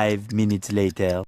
Five minutes later.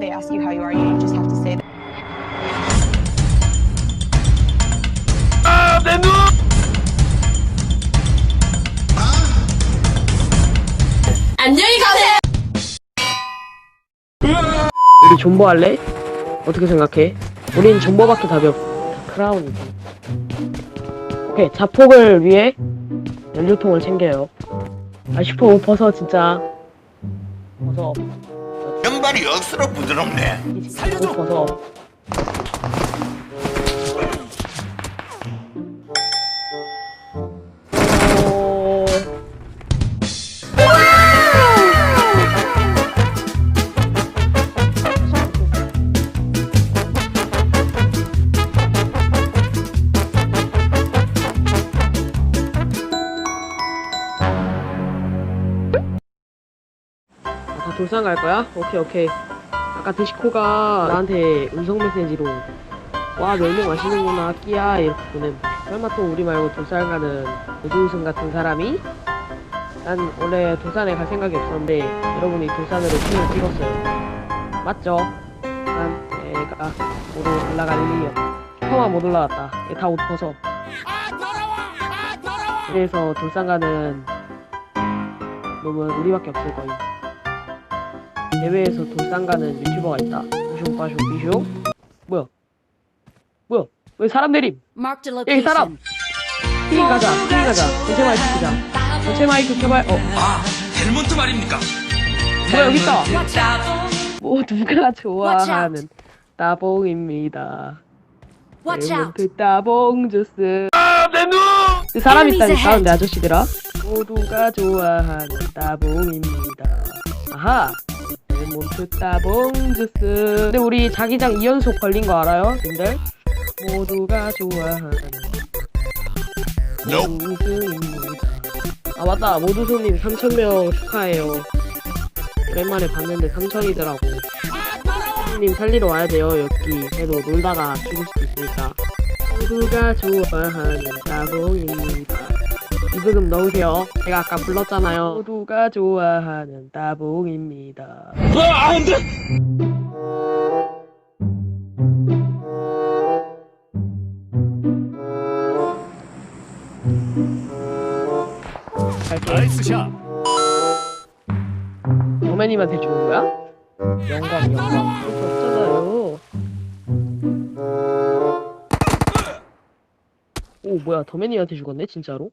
They ask you how you are, you just have to say that. 안녕히 가세요. 우리 존버 할래? 어떻게 생각해? 우린 존버밖에 답이 없어. 크라운이지. 오케이, 자폭을 위해 연료통을 챙겨요. 아, 슈퍼 버서 진짜. 버서. 양발이 억수로 부드럽네. 살려줘! 다 돌산 갈 거야? 오케이 오케이. 아까 데시코가 나한테 음성 메시지로 와 멸명 아시는구나 끼야 이렇게 보낸 설마 또 우리 말고 돌산 가는 우주우승 같은 사람이? 난 원래 돌산에 갈 생각이 없었는데 여러분이 돌산으로 핀을 찍었어요. 맞죠? 난 내가 모두 올라갈 일이 없 슈퍼만 못 올라갔다. 얘다옷 벗어. 그래서 돌산 가는 놈은 우리밖에 없을 거임 대회에서 돌산 가는 유튜버가 있다. 숑 빠숑 비숑. 뭐야? 뭐야? 왜 사람 내림? 여기 사람. 힐 가자. 힐 가자. 전체 마이크 켜자. 전체 마이크 켜봐. 어. 아, 헬몬트 말입니까? 뭐야 여기 있다. 뭐 누가 좋아하는 따봉입니다. 레몬트 따봉 주스. 그 사람 Enemies 있다니까 ahead. 근데 아저씨들아. 모두가 좋아하는 따봉입니다. 아하. 레몬트 따봉 주스. 근데 우리 자기장 2연속 걸린 거 알아요, 님들? 모두가 좋아하는 우승입니다. 아 맞다, 모두손님 3,000명 축하해요. 오랜만에 봤는데 3,000이더라고. 님 살리러 와야 돼요, 여기. 그래도 놀다가 죽을 수도 있으니까. 모두가 좋아하는 따봉입니다. 이브금 넣으세요. 제가 아까 불렀잖아요. 모두가 좋아하는 따봉입니다. 갈게. 나이스샷 도매님한테 주는 거야? 영광, 영광. 없잖아요. 오, 뭐야, 더맨님한테 죽었네, 진짜로?